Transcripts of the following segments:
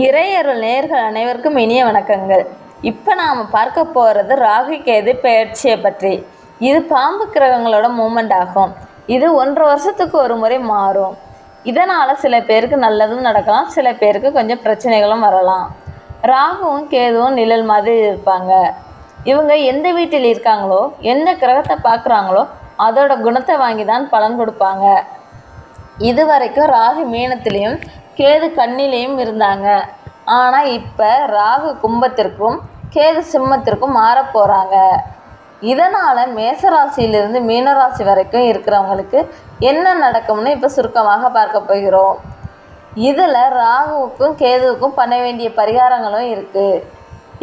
இறையருள் நேர்கள் அனைவருக்கும் இனிய வணக்கங்கள். இப்போ நாம் பார்க்க போகிறது ராகு கேது பெயர்ச்சியை பற்றி. இது பாம்பு கிரகங்களோட மூமெண்ட் ஆகும். இது ஒன்றரை வருஷத்துக்கு ஒரு முறை மாறும். இதனால் சில பேருக்கு நல்லதும் நடக்கலாம் சில பேருக்கு கொஞ்சம் பிரச்சனைகளும் வரலாம். ராகுவும் கேதுவும் நிழல் மாதிரி இருப்பாங்க. இவங்க எந்த வீட்டில் இருக்காங்களோ எந்த கிரகத்தை பார்க்குறாங்களோ அதோட குணத்தை வாங்கி தான் பலன் கொடுப்பாங்க. இது வரைக்கும் ராகு மீனத்திலையும் கேது கண்ணிலையும் இருந்தாங்க. ஆனால் இப்போ ராகு கும்பத்திற்கும் கேது சிம்மத்திற்கும் மாறப் போகிறாங்க இதனால் மேசராசியிலிருந்து மீனராசி வரைக்கும் இருக்கிறவங்களுக்கு என்ன நடக்கும்னு இப்போ சுருக்கமாக பார்க்க போகிறோம். இதில் ராகுவுக்கும் கேதுவுக்கும் பண்ண வேண்டிய பரிகாரங்களும் இருக்குது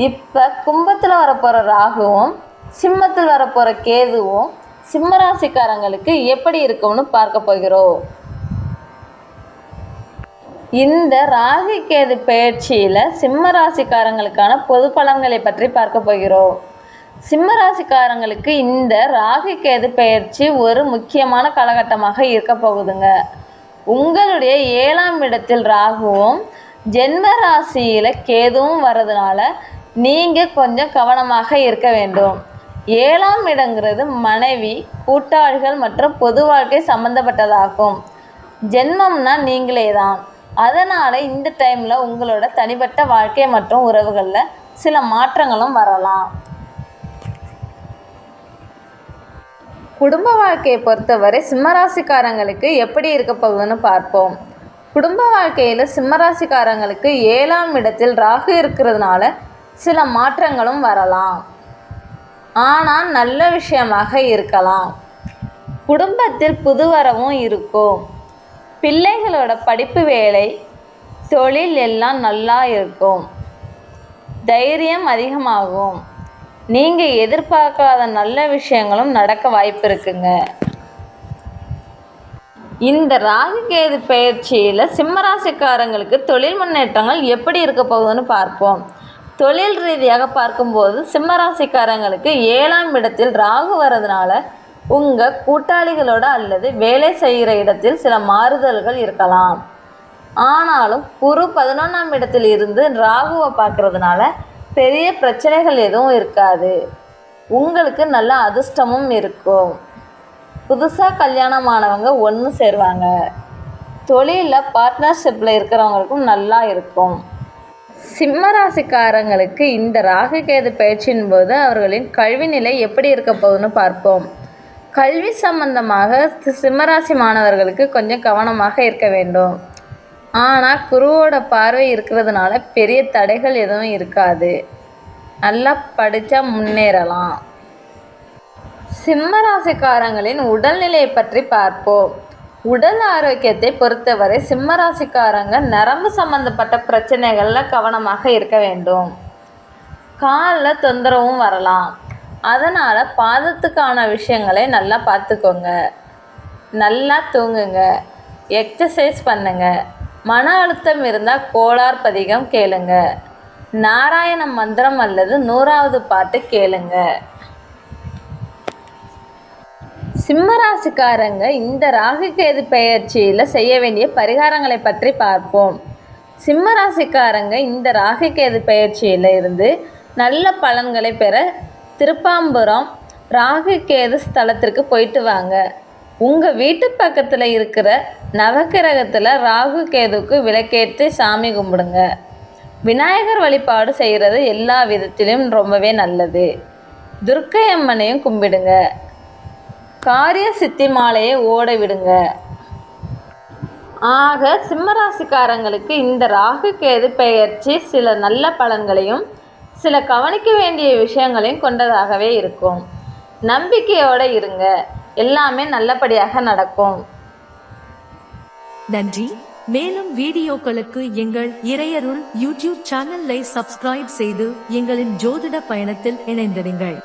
இப்போ கும்பத்தில் வரப்போகிற ராகுவும் சிம்மத்தில் வரப்போகிற கேதுவும் சிம்மராசிக்காரங்களுக்கு எப்படி இருக்கும்னு பார்க்க போகிறோம். இந்த ராகு கேது பயிற்சியில் சிம்ம ராசிக்காரங்களுக்கான பொது பலன்களை பற்றி பார்க்க போகிறோம். சிம்ம ராசிக்காரங்களுக்கு இந்த ராகு கேது பெயர்ச்சி ஒரு முக்கியமான காலகட்டமாக இருக்க போகுதுங்க. உங்களுடைய ஏழாம் இடத்தில் ராகுவும் ஜென்ம ராசியில் கேதுவும் வர்றதுனால நீங்கள் கொஞ்சம் கவனமாக இருக்க வேண்டும். ஏழாம் இடங்கிறது மனைவி கூட்டாளிகள் மற்றும் பொது வாழ்க்கை சம்பந்தப்பட்டதாகும். ஜென்மம்னா நீங்களே தான் அதனால் இந்த டைமில் உங்களோட தனிப்பட்ட வாழ்க்கை மற்றும் உறவுகளில் சில மாற்றங்களும் வரலாம். குடும்ப வாழ்க்கையை பொறுத்தவரை சிம்மராசிக்காரங்களுக்கு எப்படி இருக்க போகுதுன்னு பார்ப்போம். குடும்ப வாழ்க்கையில் சிம்மராசிக்காரங்களுக்கு ஏழாம் இடத்தில் ராகு இருக்கிறதுனால சில மாற்றங்களும் வரலாம். ஆனால் நல்ல விஷயமாக இருக்கலாம். குடும்பத்தில் புதுவரவும் இருக்கும். பிள்ளைகளோட படிப்பு வேலை தொழில் எல்லாம் நல்லா இருக்கும். தைரியம் அதிகமாகும். நீங்கள் எதிர்பார்க்காத நல்ல விஷயங்களும் நடக்க வாய்ப்பு இருக்குங்க. இந்த ராகுகேது பயிற்சியில் சிம்மராசிக்காரங்களுக்கு தொழில் முன்னேற்றங்கள் எப்படி இருக்க போகுதுன்னு பார்ப்போம். தொழில் ரீதியாக பார்க்கும்போது சிம்மராசிக்காரங்களுக்கு ஏழாம் இடத்தில் ராகு வர்றதுனால உங்கள் கூட்டாளிகளோட அல்லது வேலை செய்கிற இடத்தில் சில மாறுதல்கள் இருக்கலாம். ஆனாலும் குரு பதினொன்றாம் இடத்தில் இருந்து ராகுவை பார்க்கறதுனால பெரிய பிரச்சனைகள் எதுவும் இருக்காது. உங்களுக்கு நல்ல அதிர்ஷ்டமும் இருக்கும். புதுசாக கல்யாணமானவங்க ஒன்று சேருவாங்க. தொழிலில் பார்ட்னர்ஷிப்பில் இருக்கிறவங்களுக்கும் நல்லா இருக்கும். சிம்மராசிக்காரங்களுக்கு இந்த ராகு கேது பயிற்சியின் போது அவர்களின் கல்வி நிலை எப்படி இருக்க போகுதுன்னு பார்ப்போம். கல்வி சம்பந்தமாக சி- சிம்மராசி மாணவர்களுக்கு கொஞ்சம் கவனமாக இருக்க வேண்டும். ஆனால் குருவோட பார்வை இருக்கிறதுனால பெரிய தடைகள் எதுவும் இருக்காது. நல்லா படித்தா முன்னேறலாம். சிம்மராசிக்காரங்களின் உடல்நிலையை பற்றி பார்ப்போம். உடல் ஆரோக்கியத்தை பொறுத்தவரை சிம்மராசிக்காரங்க நரம்பு சம்பந்தப்பட்ட பிரச்சனைகளில் கவனமாக இருக்க வேண்டும். காலில் தொந்தரவும் வரலாம். அதனால் பாதத்துக்கான விஷயங்களை நல்லா பார்த்துக்கோங்க. நல்லா தூங்குங்க. எக்ஸசைஸ் பண்ணுங்க. மன அழுத்தம் இருந்தால் கோளார் பதிகம் கேளுங்க. நாராயண மந்திரம் அல்லது நூறாவது பாட்டு கேளுங்க. சிம்மராசிக்காரங்க இந்த ராகுகேது பெயர்ச்சியில் செய்ய வேண்டிய பரிகாரங்களை பற்றி பார்ப்போம். சிம்மராசிக்காரங்க இந்த ராகுகேது பெயர்ச்சியில் இருந்து நல்ல பலன்களை பெற திருப்பாம்புரம் ராகுகேது ஸ்தலத்திற்கு போயிட்டு வாங்க. உங்கள் வீட்டு பக்கத்தில் இருக்கிற நவக்கிரகத்தில் ராகு கேதுவுக்கு விளக்கேற்றி சாமி கும்பிடுங்க. விநாயகர் வழிபாடு செய்கிறது எல்லா விதத்திலும் ரொம்பவே நல்லது. துர்க்கை அம்மனையும் கும்பிடுங்க. காரிய சித்தி மாலையை ஓட விடுங்க. ஆக சிம்மராசிக்காரங்களுக்கு இந்த ராகு கேது பெயர்ச்சி சில நல்ல பலன்களையும் சில கவனிக்க வேண்டிய விஷயங்களையும் கொண்டதாகவே இருக்கும். நம்பிக்கையோடு இருங்க. எல்லாமே நல்லபடியாக நடக்கும். நன்றி. மேலும் வீடியோக்களுக்கு எங்கள் இறையருள் யூடியூப் சேனலை சப்ஸ்கிரைப் செய்து எங்களின் ஜோதிட பயணத்தில் இணைந்திடுங்கள்